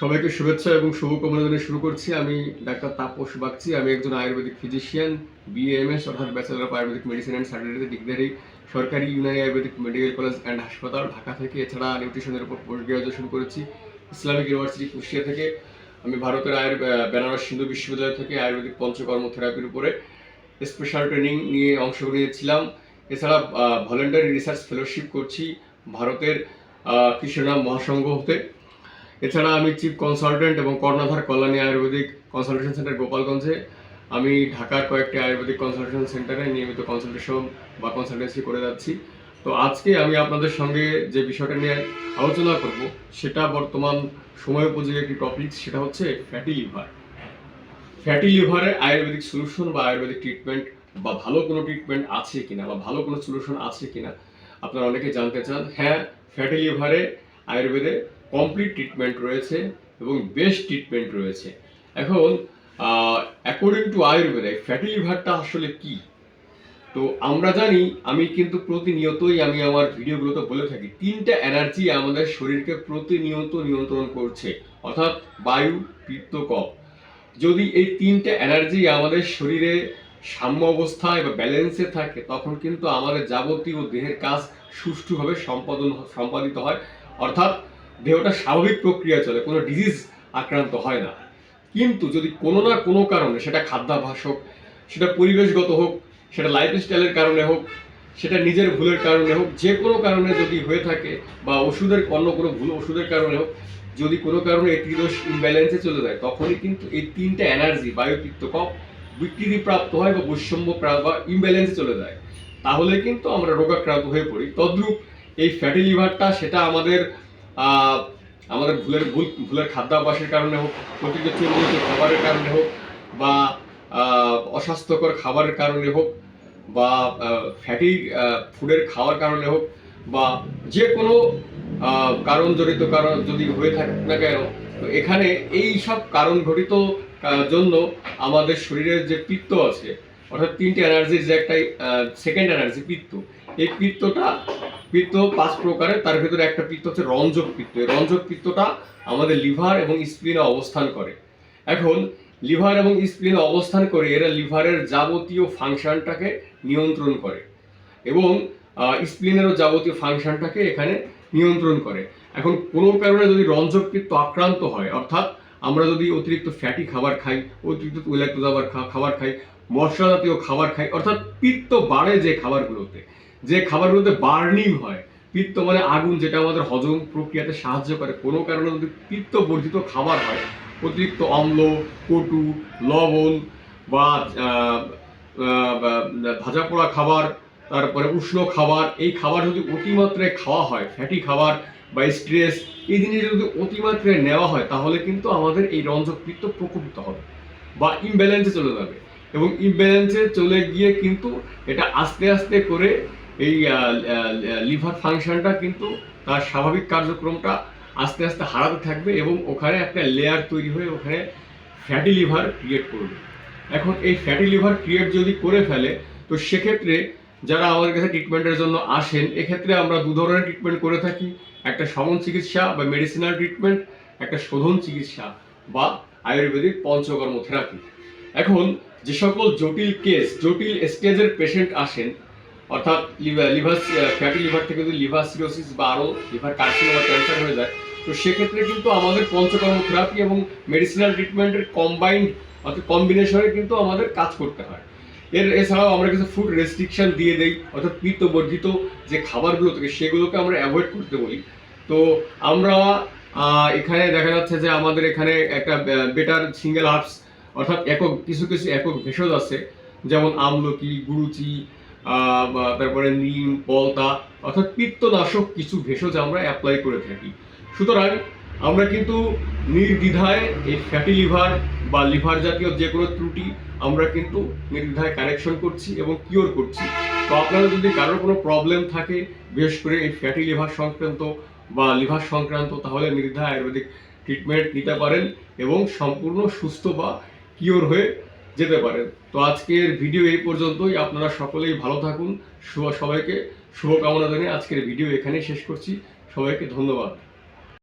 সবাইকে শুভেচ্ছা এবং শুভকামনা জানিয়ে শুরু করছি। আমি ডাক্তার তাপস বাগচি, আমি একজন আয়ুর্বেদিক ফিজিশিয়ান বিএমএস অর্থাৎ bachelor of ayurvedic medicine and certificate degree সরকারি Unani ayurvedic medical college and হাসপাতাল ঢাকা থেকে। এছাড়া নিউট্রিশনের উপর পোস্ট গ্রাজুয়েশন করেছি ইসলামিক ইউনিভার্সিটি কুষ্টিয়া থেকে। আমি ভারতের আয়ুর বেনারস হিন্দু বিশ্ববিদ্যালয় থেকে আয়ুর্বেদিক পঞ্চকর্ম থেরাপির উপরে স্পেশাল ট্রেনিং নিয়ে অংশগ্রহণ নিয়েছিলাম। এছাড়া ভলেন্টারি রিসার্চ ফেলোশিপ করছি। ভারতের কৃষ্ণনাম মহাসংঘ হতে। এছাড়া আমি চিফ কনসালটেন্ট এবং কর্ণাধার কল্যাণী আয়ুর্বেদিক কনসালটেশন সেন্টার গোপালগঞ্জে। আমি ঢাকার কয়েকটি আয়ুর্বেদিক কনসালটেশন সেন্টারে নিয়মিত কনসালটেশন বা কনসালটেন্সি করে যাচ্ছি। তো আজকে আমি আপনাদের সঙ্গে যে বিষয়টা নিয়ে আলোচনা করব, সেটা বর্তমান সময় উপযোগী একটি টপিক সেটা হচ্ছে ফ্যাটি লিভার ফ্যাটি লিভারের আয়ুর্বেদিক সলিউশন বা আয়ুর্বেদিক ট্রিটমেন্ট বা ভালো কোনো ট্রিটমেন্ট আছে কিনা বা ভালো কোনো সলিউশন আছে কিনা আপনারা অনেকে জানতে চান হ্যাঁ ফ্যাটি লিভারে আয়ুর্বেদে কমপ্লিট ট্রিটমেন্ট রয়েছে এবং বেস্ট ট্রিটমেন্ট রয়েছে। এখন অ্যাকর্ডিং টু আয়ুর্বেদে ফ্যাটি লিভারটা আসলে কি? তো আমরা জানি, আমি কিন্তু প্রতিনিয়তই আমি আমার ভিডিওগুলোতে বলে থাকি, তিনটা এনার্জি আমাদের শরীরকে প্রতিনিয়ত নিয়ন্ত্রণ করছে, অর্থাৎ বায়ু পিত্ত কফ যদি এই তিনটে এনার্জি আমাদের শরীরে সাম্য অবস্থায় বা ব্যালেন্সে থাকে, তখন কিন্তু আমাদের যাবতীয় দেহের কাজ সুষ্ঠুভাবে সম্পাদন, সম্পাদিত হয়। অর্থাৎ দেহটা স্বাভাবিক প্রক্রিয়া চলে, কোনো ডিজিজ আক্রান্ত হয় না। কিন্তু যদি কোনো না কোনো কারণে, সেটা খাদ্যাভাস হোক, সেটা পরিবেশগত হোক, সেটা লাইফস্টাইলের কারণে হোক, সেটা নিজের ভুলের কারণে হোক, যে কোনো কারণে যদি হয়ে থাকে বা ওষুধের, অন্য কোনো ভুল ওষুধের কারণে হোক, যদি কোনো কারণে এই ত্রিদোষ ইমব্যালেন্সে চলে যায়, তখনই কিন্তু এই তিনটে এনার্জি বায়ু পিত্ত কফ বিকৃতি প্রাপ্ত হয় বা বৈষম্য প্রা- বা ইমব্যালেন্সে চলে যায়। তাহলে কিন্তু আমরা রোগাক্রান্ত হয়ে পড়ি। তদ্রূপ এই ফ্যাটি লিভারটা সেটা আমাদের আমাদের ভুলের ভুল, ভুলের খাদ্যাভ্যাসের কারণে হোক অতিরিক্ত চর্বিযুক্ত খাবারের কারণে হোক বা অস্বাস্থ্যকর খাবারের কারণে হোক বা ফ্যাটি ফুডের খাওয়ার কারণে হোক বা যে কোনো কারণ জড়িত কারণ যদি হয়ে থাকে না কেন এখানে এই সব কারণ ঘটিত জন্য আমাদের শরীরের যে পিত্ত আছে, অর্থাৎ তিনটে এনার্জির যে একটা সেকেন্ড এনার্জি পিত্ত, এই পিত্তটা, পিত্ত পাঁচ প্রকারের, তার ভিতরে একটা পিত্ত হচ্ছে রঞ্জক পিত্ত। এই রঞ্জক পিত্তটা আমাদের লিভার এবং স্প্লিনে অবস্থান করে। এখন, লিভার এবং স্প্লিনে অবস্থান করে, এরা লিভারের যাবতীয় ফাংশনটাকে নিয়ন্ত্রণ করে এবং স্প্লিনেরও যাবতীয় ফাংশনটাকে এখানে নিয়ন্ত্রণ করে। এখন, কোনো কারণে যদি রঞ্জক পিত্ত আক্রান্ত হয়, অর্থাৎ আমরা যদি অতিরিক্ত ফ্যাটি খাবার খাই, অতিরিক্ত তৈলাক্ত খাবার খাবার খাই, মশলা জাতীয় খাবার খাই, অর্থাৎ পিত্ত বাড়ে যে খাবারগুলোতে যে খাবারগুলোতে বার্নিং হয়, পিত্ত মানে আগুন যেটা আমাদের হজম প্রক্রিয়াতে সাহায্য করে। কোনো কারণে যদি পিত্ত বর্ধিত খাবার হয়, অতিরিক্ত অম্ল, কটু, লবণ বা ভাজা পোড়া খাবার, তারপরে উষ্ণ খাবার, এই খাবার যদি অতিমাত্রায় খাওয়া হয় ফ্যাটি খাবার বা স্ট্রেস এই জিনিস যদি অতিমাত্রায় নেওয়া হয়, তাহলে কিন্তু আমাদের এই রঞ্জক পিত্ত প্রকোপিত হবে বা ইমব্যালেন্সে চলে যাবে। এবং ইমব্যালেন্সে চলে গিয়ে কিন্তু এটা আস্তে আস্তে করে এই লিভার ফাংশনটা কিন্তু তার স্বাভাবিক কার্যক্রমটা আস্তে আস্তে হারাতে থাকবে এবং ওখানে একটা লেয়ার তৈরি হয়ে ওখানে ফ্যাটি লিভার ক্রিয়েট করবে। এখন এই ফ্যাটি লিভার ক্রিয়েট যদি করে ফেলে, তো সেক্ষেত্রে যারা আমাদের কাছে ট্রিটমেন্টের জন্য আসেন, এক্ষেত্রে আমরা দু ধরনের ট্রিটমেন্ট করে থাকি। একটা সমন চিকিৎসা বা মেডিসিনাল ট্রিটমেন্ট একটা শোধন চিকিৎসা বা আয়ুর্বেদিক পঞ্চকর্ম থেরাপি এখন, যে সকল জটিল কেস জটিল স্টেজের পেশেন্ট আসেন, অর্থাৎ লিভার ফ্যাটি লিভার থেকে যদি লিভার সিরোসিস বা আরও লিভার কার্সিনো বা ক্যান্সার হয়ে যায়, তো সেক্ষেত্রে কিন্তু আমাদের পঞ্চকর্ম থেরাপি এবং মেডিসিনাল ট্রিটমেন্টের কম্বাইন্ড অর্থাৎ কম্বিনেশনে কিন্তু আমাদের কাজ করতে হয়। এর এছাড়াও আমরা কিছু ফুড রেস্ট্রিকশন দিয়ে দেই, অর্থাৎ পিত্ত বর্ধিত যে খাবারগুলো থাকে, সেগুলোকে আমরা অ্যাভয়েড করতে বলি। তো আমরা এখানে দেখা যাচ্ছে যে আমাদের এখানে একটা বেটার সিঙ্গেল হার্বস অর্থাৎ একক, কিছু কিছু একক ভেষজ আছে। যেমন আমলকি গুরুচি তারপরে নিম, পলতা, অর্থাৎ পিত্তনাশক কিছু ভেষজ আমরা অ্যাপ্লাই করে থাকি। সুতরাং আমরা কিন্তু নির্দ্বিধায় এই ফ্যাটি লিভার বা লিভার জাতীয় যে কোনো ত্রুটি আমরা কিন্তু নির্দ্বিধায় কারেকশন করছি এবং কিওর করছি। তো আপনারা যদি কারোর কোনো প্রবলেম থাকে, বিশেষ করে এই ফ্যাটি লিভার সংক্রান্ত বা লিভার সংক্রান্ত, তাহলে নির্দ্বিধায় আয়ুর্বেদিক ট্রিটমেন্ট নিতে পারেন এবং সম্পূর্ণ সুস্থ বা কিওর হয়ে যেতে পারেন। তো আজকের ভিডিও এই পর্যন্তই। আপনারা সকলেই ভালো থাকুন। সবাইকে শুভকামনা জানিয়ে আজকের ভিডিও এখানেই শেষ করছি। সবাইকে ধন্যবাদ।